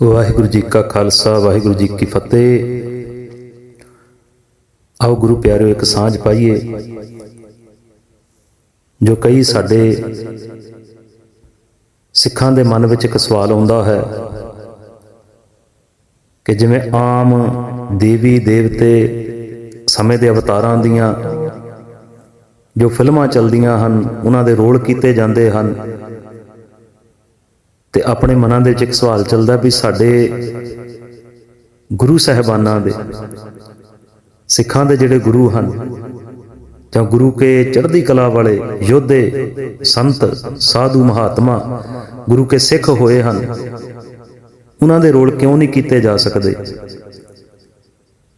ਵਾਹਿਗੁਰੂ ਜੀ ਕਾ ਖਾਲਸਾ, ਵਾਹਿਗੁਰੂ ਜੀ ਕੀ ਫਤਿਹ। ਆਓ ਗੁਰੂ ਪਿਆਰਿਓ, ਇੱਕ ਸਾਂਝ ਪਾਈਏ, ਜੋ ਕਈ ਸਾਡੇ ਸਿੱਖਾਂ ਦੇ ਮਨ ਵਿੱਚ ਇੱਕ ਸਵਾਲ ਆਉਂਦਾ ਹੈ ਕਿ ਜਿਵੇਂ ਆਮ ਦੇਵੀ, ਦੇਵਤੇ ਸਮੇਂ ਦੇ ਅਵਤਾਰਾਂ ਦੀਆਂ ਜੋ ਫਿਲਮਾਂ ਚੱਲਦੀਆਂ ਹਨ, ਉਹਨਾਂ ਦੇ ਰੋਲ ਕੀਤੇ ਜਾਂਦੇ ਹਨ ਤੇ ਆਪਣੇ ਮਨਾਂ ਦੇ ਵਿੱਚ ਇੱਕ ਸਵਾਲ ਚੱਲਦਾ ਵੀ ਸਾਡੇ ਗੁਰੂ ਸਹਿਬਾਨਾਂ ਦੇ ਸਿੱਖਾਂ ਦੇ ਜਿਹੜੇ ਗੁਰੂ ਹਨ, ਜਾਂ ਗੁਰੂ ਕੇ ਚੜ੍ਹਦੀ ਕਲਾ ਵਾਲੇ ਯੋਧੇ, ਸੰਤ, ਸਾਧੂ, ਮਹਾਤਮਾ, ਗੁਰੂ ਕੇ ਸਿੱਖ ਹੋਏ ਹਨ, ਉਹਨਾਂ ਦੇ ਰੋਲ ਕਿਉਂ ਨਹੀਂ ਕੀਤੇ ਜਾ ਸਕਦੇ?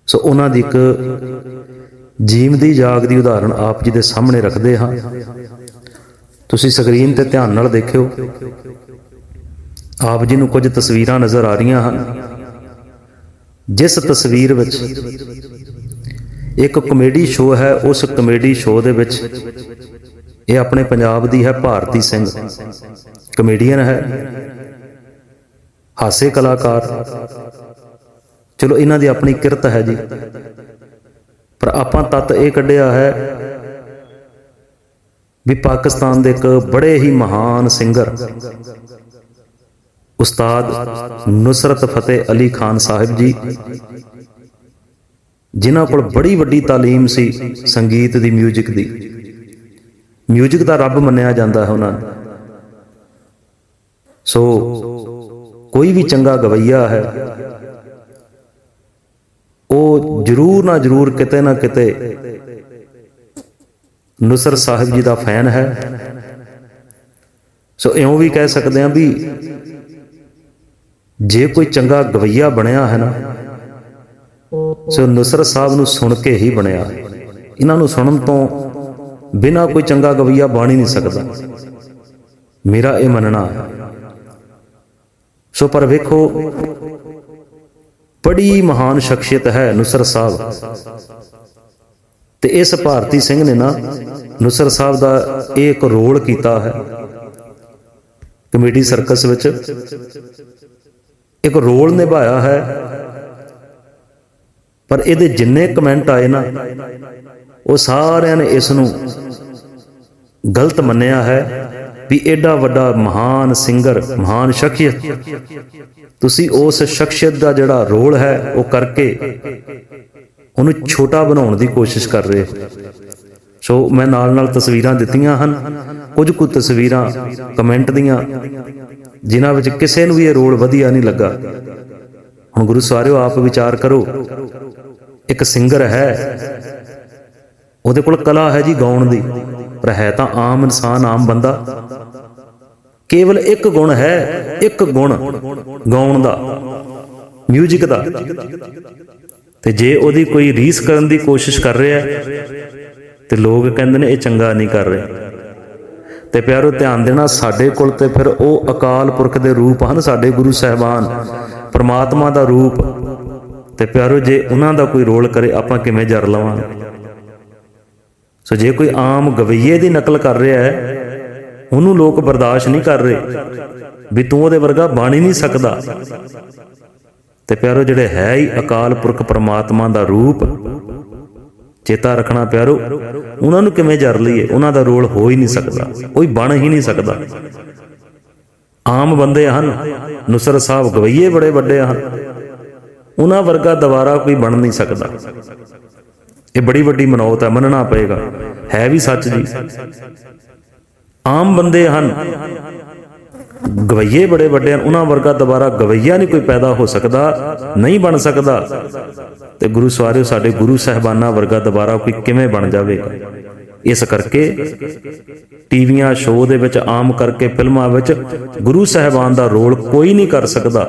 ਸੋ ਉਹਨਾਂ ਦੀ ਇੱਕ ਜੀਵ ਦੀ ਜਾਗ ਦੀ ਉਦਾਹਰਣ ਆਪ ਜੀ ਦੇ ਸਾਹਮਣੇ ਰੱਖਦੇ ਹਾਂ। ਤੁਸੀਂ ਸਕਰੀਨ ਤੇ ਧਿਆਨ ਨਾਲ ਦੇਖਿਓ। ਆਪ ਜੀ ਨੂੰ ਕੁਝ ਤਸਵੀਰਾਂ ਨਜ਼ਰ ਆ ਰਹੀਆਂ ਹਨ, ਜਿਸ ਤਸਵੀਰ ਵਿੱਚ ਇੱਕ ਕਮੇਡੀ ਸ਼ੋਅ ਹੈ, ਉਸ ਕਮੇਡੀ ਸ਼ੋਅ ਦੇ ਵਿੱਚ ਇਹ ਆਪਣੇ ਪੰਜਾਬ ਦੀ ਹੈ, ਭਾਰਤੀ ਸਿੰਘ। ਕਮੇਡੀਅਨ ਹੈ, ਹਾਸੇ ਕਲਾਕਾਰ। ਚਲੋ, ਇਹਨਾਂ ਦੀ ਆਪਣੀ ਕਿਰਤ ਹੈ ਜੀ। ਪਰ ਆਪਾਂ ਤੱਤ ਇਹ ਕੱਢਿਆ ਹੈ ਵੀ ਪਾਕਿਸਤਾਨ ਦੇ ਇੱਕ ਬੜੇ ਹੀ ਮਹਾਨ ਸਿੰਗਰ ਉਸਤਾਦ ਨੁਸਰਤ ਫਤਿਹ ਅਲੀ ਖਾਨ ਸਾਹਿਬ ਜੀ ਜਿਨ੍ਹਾਂ ਕੋਲ ਬੜੀ ਵੱਡੀ ਤਾਲੀਮ ਸੀ ਸੰਗੀਤ ਦੀ 뮤직 ਦੀ 뮤직 ਦਾ ਰੱਬ ਮੰਨਿਆ ਜਾਂਦਾ ਹੈ ਉਹਨਾਂ ਨੂੰ ਸੋ ਕੋਈ ਵੀ ਚੰਗਾ ਗਵਈਆ ਹੈ ਉਹ ਜ਼ਰੂਰ ਨਾ ਜ਼ਰੂਰ ਕਿਤੇ ਨਾ ਕਿਤੇ ਨੁਸਰ ਸਾਹਿਬ ਜੀ ਦਾ ਫੈਨ ਹੈ ਸੋ ਇਉਂ ਵੀ ਕਹਿ ਸਕਦੇ ਹਾਂ ਵੀ ਜੇ ਕੋਈ ਚੰਗਾ ਗਵਈਆ ਬਣਿਆ ਹੈ ਨਾ, ਸੋ ਨੁਸਰਤ ਸਾਹਿਬ ਨੂੰ ਸੁਣ ਕੇ ਹੀ ਬਣਿਆ। ਇਹਨਾਂ ਨੂੰ ਸੁਣਨ ਤੋਂ ਬਿਨਾ ਕੋਈ ਚੰਗਾ ਗਵਈਆ ਬਣ ਹੀ ਨਹੀਂ ਸਕਦਾ। ਮੇਰਾ ਇਹ ਮੰਨਣਾ ਸੋ ਪਰ ਵੇਖੋ, ਬੜੀ ਮਹਾਨ ਸ਼ਖਸੀਅਤ ਹੈ ਨੁਸਰਤ ਸਾਹਿਬ। ਤੇ ਇਸ ਭਾਰਤੀ ਸਿੰਘ ਨੇ ਨਾ ਨੁਸਰਤ ਸਾਹਿਬ ਦਾ ਇਹ ਇੱਕ ਰੋਲ ਕੀਤਾ ਹੈ ਕਮੇਡੀ ਸਰਕਸ ਵਿੱਚ। ਇੱਕ ਰੋਲ ਨਿਭਾਇਆ ਹੈ। ਪਰ ਇਹਦੇ ਜਿੰਨੇ ਕਮੈਂਟ ਆਏ ਨਾ, ਉਹ ਸਾਰਿਆਂ ਨੇ ਇਸ ਨੂੰ ਗਲਤ ਮੰਨਿਆ ਹੈ ਵੀ ਐਡਾ ਵੱਡਾ ਮਹਾਨ ਸਿੰਗਰ ਮਹਾਨ ਸ਼ਖਸੀਅਤ, ਤੁਸੀਂ ਉਸ ਸ਼ਖਸੀਅਤ ਦਾ ਜਿਹੜਾ ਰੋਲ ਹੈ, ਉਹ ਕਰਕੇ ਉਹਨੂੰ ਛੋਟਾ ਬਣਾਉਣ ਦੀ ਕੋਸ਼ਿਸ਼ ਕਰ ਰਹੇ ਹੋ। ਸੋ ਮੈਂ ਨਾਲ ਨਾਲ ਤਸਵੀਰਾਂ ਦਿੱਤੀਆਂ ਹਨ। ਕੁਝ ਕੁ ਤਸਵੀਰਾਂ ਕਮੈਂਟ ਦੀਆਂ ਜਿਨ੍ਹਾਂ ਵਿੱਚ ਕਿਸੇ ਨੂੰ ਵੀ ਇਹ ਰੋਲ ਵਧੀਆ ਨਹੀਂ ਲੱਗਾ। ਹੁਣ ਗੁਰੂ ਸਾਰਿਓ, ਆਪ ਵਿਚਾਰ ਕਰੋ, ਇੱਕ ਸਿੰਗਰ ਹੈ। ਉਹਦੇ ਕੋਲ ਕਲਾ ਹੈ ਜੀ ਗਾਉਣ ਦੀ, ਪਰ ਹੈ ਤਾਂ ਆਮ ਇਨਸਾਨ, ਆਮ ਬੰਦਾ। ਕੇਵਲ ਇੱਕ ਗੁਣ ਹੈ, ਇੱਕ ਗੁਣ ਗਾਉਣ ਦਾ 뮤직 ਦਾ। ਤੇ ਜੇ ਉਹਦੀ ਕੋਈ ਰੀਸ ਕਰਨ ਦੀ ਕੋਸ਼ਿਸ਼ ਕਰ ਰਿਹਾ ਤੇ ਲੋਕ ਕਹਿੰਦੇ ਨੇ ਇਹ ਚੰਗਾ ਨਹੀਂ ਕਰ ਰਿਹਾ। ਤੇ ਪਿਆਰੋ, ਧਿਆਨ ਦੇਣਾ ਸਾਡੇ ਕੋਲ ਤੇ ਫਿਰ ਉਹ ਅਕਾਲ ਪੁਰਖ ਦੇ ਰੂਪ ਹਨ ਸਾਡੇ ਗੁਰੂ ਸਾਹਿਬਾਨ, ਪਰਮਾਤਮਾ ਦਾ ਰੂਪ। ਤੇ ਪਿਆਰੋ, ਜੇ ਉਹਨਾਂ ਦਾ ਕੋਈ ਰੋਲ ਕਰੇ, ਆਪਾਂ ਕਿਵੇਂ ਜਰ ਲਵਾਂਗੇ? ਸੋ ਜੇ ਕੋਈ ਆਮ ਗਵਈਏ ਦੀ ਨਕਲ ਕਰ ਰਿਹਾ ਹੈ, ਉਹਨੂੰ ਲੋਕ ਬਰਦਾਸ਼ਤ ਨਹੀਂ ਕਰ ਰਹੇ, ਵੀ ਤੂੰ ਉਹਦੇ ਵਰਗਾ ਬਣ ਹੀ ਨਹੀਂ ਸਕਦਾ। ਤੇ ਪਿਆਰੋ, ਜਿਹੜੇ ਹੈ ਹੀ ਅਕਾਲ ਪੁਰਖ ਪਰਮਾਤਮਾ ਦਾ ਰੂਪ ਚੇਤਾ ਰੱਖਣਾ ਪਿਆਰੋ, ਉਹਨਾਂ ਨੂੰ ਕਿਵੇਂ ਜਰ ਲਈਏ, ਉਹਨਾਂ ਦਾ ਰੋਲ ਹੋ ਹੀ ਨਹੀਂ ਸਕਦਾ, ਕੋਈ ਬਣ ਹੀ ਨਹੀਂ ਸਕਦਾ। ਆਮ ਬੰਦੇ ਹਨ ਨੁਸਰ ਸਾਹਿਬ ਗਵਈਏ ਬੜੇ ਵੱਡੇ ਹਨ। ਉਹਨਾਂ ਵਰਗਾ ਦੁਬਾਰਾ ਕੋਈ ਬਣ ਨਹੀਂ ਸਕਦਾ। ਇਹ ਬੜੀ ਵੱਡੀ ਮਨੌਤ ਹੈ, ਮੰਨਣਾ ਪਏਗਾ। ਹੈ ਵੀ ਸੱਚ ਜੀ। ਆਮ ਬੰਦੇ ਹਨ ਗਵਈਏ ਬੜੇ ਵੱਡੇ ਹਨ, ਉਹਨਾਂ ਵਰਗਾ ਦੁਬਾਰਾ ਗਵਈਆ ਨਹੀਂ ਕੋਈ ਪੈਦਾ ਹੋ ਸਕਦਾ, ਨਹੀਂ ਬਣ ਸਕਦਾ। ਤੇ ਗੁਰੂ ਸਵਾਰਿਓ, ਸਾਡੇ ਗੁਰੂ ਸਹਿਬਾਨਾਂ ਵਰਗਾ ਦੁਬਾਰਾ ਕੋਈ ਕਿਵੇਂ ਬਣ ਜਾਵੇਗਾ? ਇਸ ਕਰਕੇ ਟੀਵੀਆਂ, ਸ਼ੋਅ ਦੇ ਵਿੱਚ, ਆਮ ਕਰਕੇ ਫਿਲਮਾਂ ਵਿੱਚ ਗੁਰੂ ਸਹਿਬਾਨ ਦਾ ਰੋਲ ਕੋਈ ਨਹੀਂ ਕਰ ਸਕਦਾ,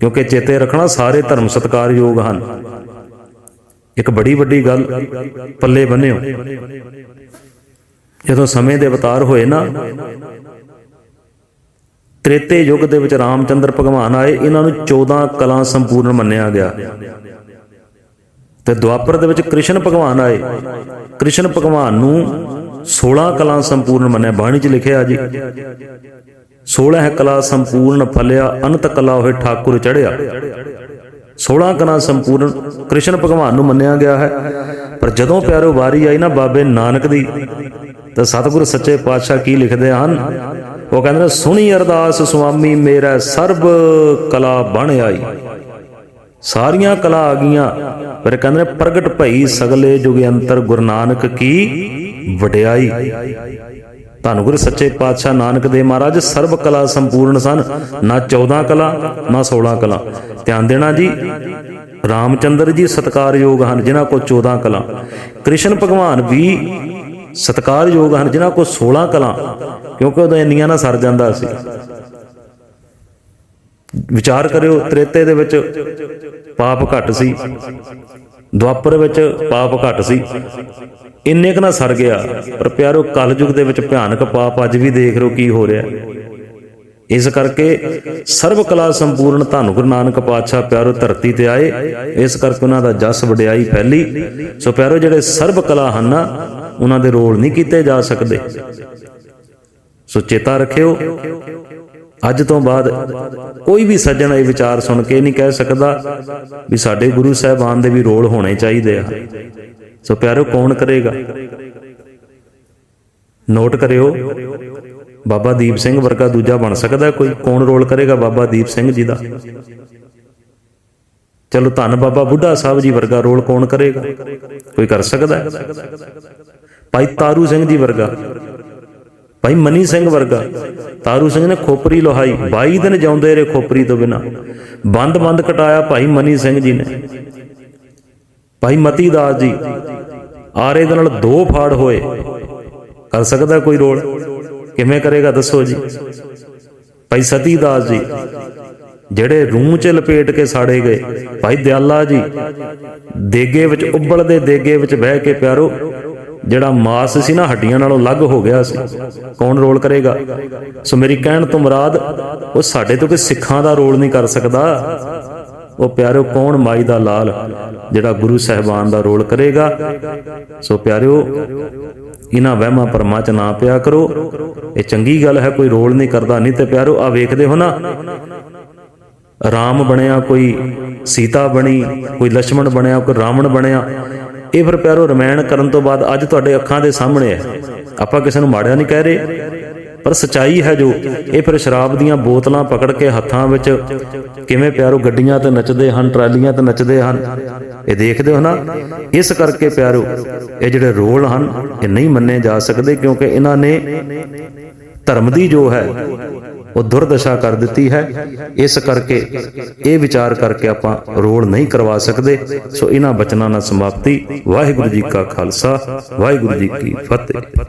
ਕਿਉਂਕਿ ਚੇਤੇ ਰੱਖਣਾ ਸਾਰੇ ਧਰਮ ਸਤਕਾਰਯੋਗ ਹਨ। ਇੱਕ ਬੜੀ ਵੱਡੀ ਗੱਲ, ਪੱਲੇ ਬੰਨਿਓ। ਜਦੋਂ ਸਮੇਂ ਦੇ ਅਵਤਾਰ ਹੋਏ ਨਾ ਤ੍ਰੇਤੇ ਯੁੱਗ ਦੇ ਵਿੱਚ ਰਾਮਚੰਦਰ ਭਗਵਾਨ ਆਏ, ਇਹਨਾਂ ਨੂੰ 14 ਕਲਾ ਸੰਪੂਰਨ ਮੰਨਿਆ ਗਿਆ। ਤੇ ਦੁਆਪਰ ਦੇ ਵਿੱਚ ਕ੍ਰਿਸ਼ਨ ਭਗਵਾਨ ਆਏ। ਕ੍ਰਿਸ਼ਨ ਭਗਵਾਨ ਨੂੰ 16 ਕਲਾ ਸੰਪੂਰਨ ਮੰਨਿਆ। ਬਾਣੀ 'ਚ ਲਿਖਿਆ ਜੀ 16 ਕਲਾ ਸੰਪੂਰਨ ਫਲਿਆ, ਅਨੰਤ ਕਲਾ ਹੋਏ ਠਾਕੁਰ ਚੜਿਆ 16 ਕਲਾ ਸੰਪੂਰਨ ਕ੍ਰਿਸ਼ਨ ਭਗਵਾਨ ਨੂੰ ਮੰਨਿਆ ਗਿਆ ਹੈ। ਪਰ ਜਦੋਂ ਪਿਆਰੋ ਵਾਰੀ ਆਈ ਨਾ ਬਾਬੇ ਨਾਨਕ ਦੀ, ਤਾਂ ਸਤਿਗੁਰ ਸੱਚੇ ਪਾਤਸ਼ਾਹ ਕੀ ਲਿਖਦੇ ਹਨ? ਉਹ ਕਹਿੰਦੇ ਨੇ, ਸੁਣੀ ਅਰਦਾਸ ਸੁਆਮੀ ਮੇਰਾ ਸਰਬ ਕਲਾ ਬਣ ਆਈ। ਸਾਰੀਆਂ ਕਲਾ ਆ ਗਈਆਂ। ਪਰ ਕਹਿੰਦੇ ਪ੍ਰਗਟ ਭਈ ਸਗਲੇ ਜੁਗ ਅੰਤਰ ਗੁਰੂ ਨਾਨਕ ਕੀ ਵਡਿਆਈ। ਧੰਨ ਗੁਰ ਸੱਚੇ ਪਾਤਸ਼ਾਹ ਨਾਨਕ ਦੇਵ ਮਹਾਰਾਜ ਸਰਬ ਕਲਾ ਸੰਪੂਰਨ ਸਨ। ਨਾ 14 ਕਲਾ ਨਾ 16 ਕਲਾ। ਧਿਆਨ ਦੇਣਾ ਜੀ ਰਾਮਚੰਦਰ ਜੀ ਸਤਕਾਰਯੋਗ ਹਨ ਜਿਨ੍ਹਾਂ ਕੋਲ 14 ਕਲਾ। ਕ੍ਰਿਸ਼ਨ ਭਗਵਾਨ ਵੀ ਸਤਕਾਰਯੋਗ ਹਨ, ਜਿਨ੍ਹਾਂ ਕੋਲ 16 ਕਲਾ, ਕਿਉਂਕਿ ਉਦੋਂ ਇੰਨੀਆਂ ਨਾ ਸਰ ਜਾਂਦਾ ਸੀ। ਵਿਚਾਰ ਕਰਿਓ, ਤ੍ਰੇਤੇ ਦੇ ਵਿੱਚ ਪਾਪ ਘੱਟ ਸੀ, ਦੁਆਪਰ ਵਿੱਚ ਪਾਪ ਘੱਟ ਸੀ। ਇੰਨੇ ਕੁ ਨਾ ਸਰ ਗਿਆ, ਪਰ ਪਿਆਰੋ, ਕਲਯੁਗ ਦੇ ਵਿੱਚ ਭਿਆਨਕ ਪਾਪ ਅੱਜ ਵੀ ਦੇਖ ਰਹੋ ਕੀ ਹੋ ਰਿਹਾ। ਇਸ ਕਰਕੇ ਸਰਬ ਕਲਾ ਸੰਪੂਰਨ ਧੰਨ ਗੁਰੂ ਨਾਨਕ ਪਾਤਸ਼ਾਹ ਪਿਆਰੋ ਧਰਤੀ ਤੇ ਆਏ। ਇਸ ਕਰਕੇ ਉਹਨਾਂ ਦਾ ਜਸ ਵਡਿਆਈ ਫੈਲੀ। ਸੋ ਪਿਆਰੋ, ਜਿਹੜੇ ਸਰਬ ਕਲਾ ਹਨ ਨਾ, ਉਹਨਾਂ ਦੇ ਰੋਲ ਨਹੀਂ ਕੀਤੇ ਜਾ ਸਕਦੇ। ਸੋ ਚੇਤਾ ਰੱਖਿਓ, ਅੱਜ ਤੋਂ ਬਾਅਦ ਕੋਈ ਵੀ ਸੱਜਣ ਇਹ ਵਿਚਾਰ ਸੁਣ ਕੇ ਨਹੀਂ ਕਹਿ ਸਕਦਾ ਵੀ ਸਾਡੇ ਗੁਰੂ ਸਾਹਿਬਾਨ ਦੇ ਵੀ ਰੋਲ ਹੋਣੇ ਚਾਹੀਦੇ ਆ। ਸੋ ਪਿਆਰੋ, ਕੌਣ ਕਰੇਗਾ? ਨੋਟ ਕਰਿਓ। ਬਾਬਾ ਦੀਪ ਸਿੰਘ ਵਰਗਾ ਦੂਜਾ ਬਣ ਸਕਦਾ ਕੋਈ? ਕੌਣ ਰੋਲ ਕਰੇਗਾ ਬਾਬਾ ਦੀਪ ਸਿੰਘ ਜੀ ਦਾ? ਚਲੋ ਧੰਨ ਬਾਬਾ ਬੁੱਢਾ ਸਾਹਿਬ ਜੀ ਵਰਗਾ ਰੋਲ ਕੌਣ ਕਰੇਗਾ? ਕੋਈ ਕਰ ਸਕਦਾ ਹੈ? ਭਾਈ ਤਾਰੂ ਸਿੰਘ ਜੀ ਵਰਗਾ। ਭਾਈ ਮਨੀ ਸਿੰਘ ਵਰਗਾ। ਤਾਰੂ ਸਿੰਘ ਨੇ ਖੋਪਰੀ ਲੋਹਾਈ। 22 ਦਿਨ ਜਾਉਂਦੇ ਰਹੇ ਖੋਪਰੀ ਤੋਂ ਬਿਨਾ। ਬੰਦ ਬੰਦ ਕਟਾਇਆ ਭਾਈ ਮਨੀ ਸਿੰਘ ਜੀ ਨੇ। ਭਾਈ ਮਤੀ ਦਾਸ ਜੀ। ਆਰੇ ਦੇ ਨਾਲ ਦੋ ਫਾੜ ਹੋਏ। ਕਰ ਸਕਦਾ ਕੋਈ ਰੋਲ? ਕਿਵੇਂ ਕਰੇਗਾ ਦੱਸੋ ਜੀ? ਭਾਈ ਸਤੀ ਦਾਸ ਜੀ, ਜਿਹੜੇ ਰੂਹ 'ਚ ਲਪੇਟ ਕੇ ਸਾੜੇ ਗਏ, ਭਾਈ ਦਿਆਲਾ ਜੀ, ਦੇਗੇ ਵਿੱਚ ਉਬਲਦੇ ਦੇਗੇ ਵਿੱਚ ਬਹਿ ਕੇ ਪਿਆਰੋ, ਜਿਹੜਾ ਮਾਸ ਸੀ ਨਾ ਹੱਡੀਆਂ ਨਾਲੋਂ ਅਲੱਗ ਹੋ ਗਿਆ ਸੀ, ਕੌਣ ਰੋਲ ਕਰੇਗਾ? ਸੋ ਮੇਰੀ ਕਹਿਣ ਤੋਂ ਮੁਰਾਦ, ਉਹ ਸਾਡੇ ਤੋਂ ਕੋਈ ਸਿੱਖਾਂ ਦਾ ਰੋਲ ਨਹੀਂ ਕਰ ਸਕਦਾ। ਉਹ ਪਿਆਰਿਓ, ਕੌਣ ਮਾਈ ਦਾ ਲਾਲ ਜਿਹੜਾ ਗੁਰੂ ਸਹਿਬਾਨ ਦਾ ਰੋਲ ਕਰੇਗਾ? ਸੋ ਪਿਆਰਿਓ, ਇਹਨਾਂ ਵਹਿਮਾਂ ਪਰਮਾਂ ਚ ਨਾ ਪਿਆ ਕਰੋ। ਇਹ ਚੰਗੀ ਗੱਲ ਹੈ, ਕੋਈ ਰੋਲ ਨਹੀਂ ਕਰਦਾ। ਨਹੀਂ ਤੇ ਪਿਆਰਿਓ ਆ ਵੇਖਦੇ ਹੋ ਨਾ, ਰਾਮ ਬਣਿਆ, ਕੋਈ ਸੀਤਾ ਬਣੀ, ਕੋਈ ਲక్ష్మణ ਬਣਿਆ, ਕੋਈ ਰਾਵਣ ਬਣਿਆ। ਇਹ ਫਿਰ ਪਿਆਰੋ ਰਮਾਇਣ ਕਰਨ ਤੋਂ ਬਾਅਦ ਅੱਜ ਤੁਹਾਡੇ ਅੱਖਾਂ ਦੇ ਸਾਹਮਣੇ ਹੈ। ਆਪਾਂ ਕਿਸੇ ਨੂੰ ਮਾੜਿਆ ਨਹੀਂ ਕਹਿ ਰਹੇ। ਪਰ ਸਚਾਈ ਹੈ ਜੋ, ਇਹ ਫਿਰ ਸ਼ਰਾਬ ਦੀਆਂ ਬੋਤਲਾਂ ਪਕੜ ਕੇ ਹੱਥਾਂ ਵਿੱਚ ਕਿਵੇਂ ਪਿਆਰੋ ਗੱਡੀਆਂ ਤੇ ਨੱਚਦੇ ਹਨ, ਟਰਾਲੀਆਂ ਤੇ ਨੱਚਦੇ ਹਨ, ਇਹ ਦੇਖਦੇ ਹੋ ਨਾ? ਇਸ ਕਰਕੇ ਪਿਆਰੋ, ਇਹ ਜਿਹੜੇ ਰੋਲ ਹਨ, ਇਹ ਨਹੀਂ ਮੰਨੇ ਜਾ ਸਕਦੇ ਕਿਉਂਕਿ ਇਹਨਾਂ ਨੇ ਧਰਮ ਦੀ ਜੋ ਹੈ, ਉਹ ਦੁਰਦਸ਼ਾ ਕਰ ਦਿੱਤੀ ਹੈ। ਇਸ ਕਰਕੇ ਇਹ ਵਿਚਾਰ ਕਰਕੇ ਆਪਾਂ ਰੋਲ ਨਹੀਂ ਕਰਵਾ ਸਕਦੇ। ਸੋ ਇਹਨਾਂ ਬਚਨਾਂ ਨਾਲ ਸਮਾਪਤੀ। ਵਾਹਿਗੁਰੂ ਜੀ ਕਾ ਖਾਲਸਾ, ਵਾਹਿਗੁਰੂ ਜੀ ਕੀ ਫਤਿਹ।